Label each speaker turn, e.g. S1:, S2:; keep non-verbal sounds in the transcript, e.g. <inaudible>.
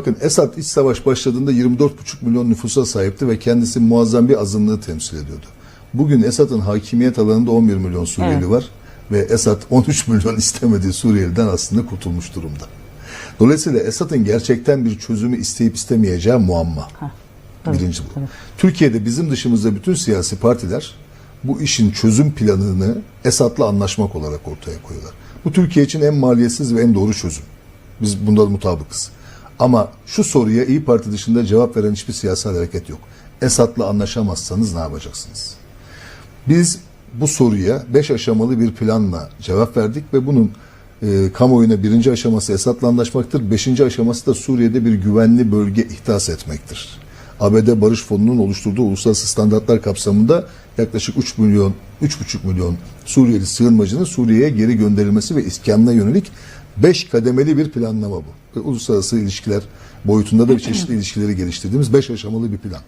S1: Bakın Esad iç savaş başladığında 24,5 milyon nüfusa sahipti ve kendisi muazzam bir azınlığı temsil ediyordu. Bugün Esad'ın hakimiyet alanında 11 milyon Suriyeli
S2: Evet.
S1: var ve Esad <laughs> 13 milyon istemediği Suriyeliden aslında kurtulmuş durumda. Dolayısıyla Esad'ın gerçekten bir çözümü isteyip istemeyeceği muamma.
S2: tabii,
S1: Birinci bu.
S2: tabii.
S1: Türkiye'de bizim dışımızda bütün siyasi partiler bu işin çözüm planını Esad'la anlaşmak olarak ortaya koyuyorlar. Bu Türkiye için en maliyetsiz ve en doğru çözüm. Biz bunda mutabıkız. Ama şu soruya İyi Parti dışında cevap veren hiçbir siyasal hareket yok. Esad'la anlaşamazsanız ne yapacaksınız? Biz bu soruya beş aşamalı bir planla cevap verdik ve bunun e, kamuoyuna birinci aşaması Esad'la anlaşmaktır. Beşinci aşaması da Suriye'de bir güvenli bölge ihdas etmektir. ABD Barış Fonu'nun oluşturduğu uluslararası standartlar kapsamında yaklaşık 3 milyon, 3,5 milyon Suriyeli sığınmacının Suriye'ye geri gönderilmesi ve iskanına yönelik 5 kademeli bir planlama bu. Ve uluslararası ilişkiler boyutunda da çeşitli <clears throat> ilişkileri geliştirdiğimiz 5 aşamalı bir plan.